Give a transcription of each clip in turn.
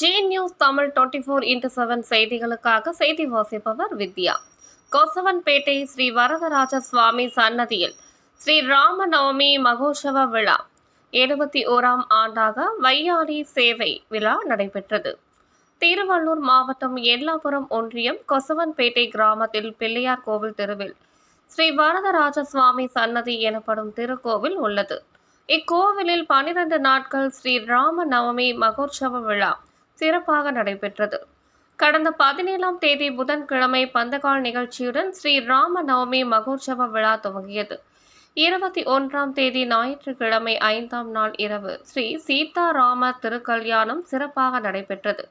Zee news Tamil twenty four into seven செய்திகளுக்காக செய்தி வாசிப்பவர் வித்யா. கொசவன்பேட்டை ஸ்ரீ வரதராஜ சுவாமி சன்னதியில் ஸ்ரீ ராம நவமி மகோற்சவ விழா. எழுபத்தி ஓராம் ஆண்டாக வையாடி சேவை விழா நடைபெற்றது. திருவள்ளூர் மாவட்டம் எல்லாபுரம் ஒன்றியம் கொசவன்பேட்டை கிராமத்தில் பிள்ளையார் கோவில் தெருவில் ஸ்ரீ வரதராஜ சுவாமி சன்னதி எனப்படும் திருக்கோவில் உள்ளது. இக்கோவிலில் பனிரெண்டு நாட்கள் ஸ்ரீ ராம நவமி மகோற்சவ விழா சிறப்பாக நடைபெற்றது. கடந்த பதினேழாம் தேதி புதன்கிழமை பந்தகால் நிகழ்ச்சியுடன் ஸ்ரீ ராம நவமி மகோற்சவ விழா துவங்கியது. இருபத்தி ஒன்றாம் தேதி ஞாயிற்றுக்கிழமை ஐந்தாம் நாள் இரவு ஸ்ரீ சீதாராம திருக்கல்யாணம் சிறப்பாக நடைபெற்றது.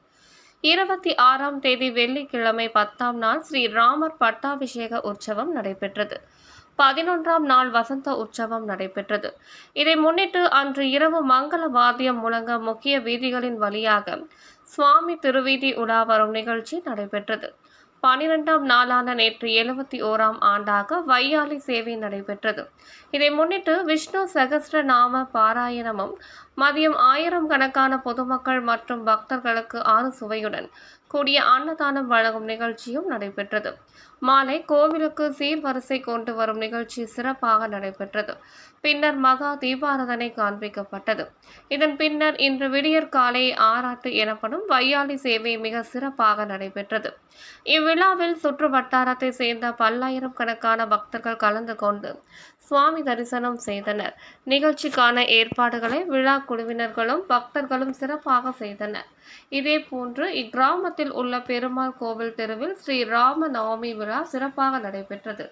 இருபத்தி ஆறாம் தேதி வெள்ளிக்கிழமை பத்தாம் நாள் ஸ்ரீ ராமர் பட்டாபிஷேக உற்சவம் நடைபெற்றது. பதினொன்றாம் நாள் வசந்த உற்சவம் நடைபெற்றது. இதை முன்னிட்டு அன்று இரவு மங்கள வாத்தியம் முழங்க முக்கிய வீதிகளின் வழியாக சுவாமி திருவீதி உலா வரும் நிகழ்ச்சி நடைபெற்றது. பனிரெண்டாம் நாளான நேற்று எழுபத்தி ஓராம் ஆண்டாக வையாளி சேவை நடைபெற்றது. இதை முன்னிட்டு விஷ்ணு சகஸ்ர நாம பாராயணமும் மதியம் ஆயிரம் கணக்கான பொதுமக்கள் மற்றும் பக்தர்களுக்கு ஆறு சுவையுடன் கூடிய அன்னதானம் வழங்கும் நிகழ்ச்சியும் நடைபெற்றது. மாலை கோவிலுக்கு சீர்வரிசை கொண்டு வரும் நிகழ்ச்சி சிறப்பாக நடைபெற்றது. பின்னர் மகா தீபாரதனை காண்பிக்கப்பட்டது. இதன் பின்னர் இன்று விடியற் காலை ஆராட்டு எனப்படும் வையாளி சேவை மிக சிறப்பாக நடைபெற்றது. விழாவில் சுற்று வட்டாரத்தை சேர்ந்த பல்லாயிரம் கணக்கான பக்தர்கள் கலந்து கொண்டு சுவாமி தரிசனம் செய்தனர். நிகழ்ச்சிக்கான ஏற்பாடுகளை விழா குழுவினர்களும் பக்தர்களும் சிறப்பாக செய்தனர். இதேபோன்று இக்கிராமத்தில் உள்ள பெருமாள் கோவில் தெருவில் ஸ்ரீ ராம நவமி விழா சிறப்பாக நடைபெற்றது.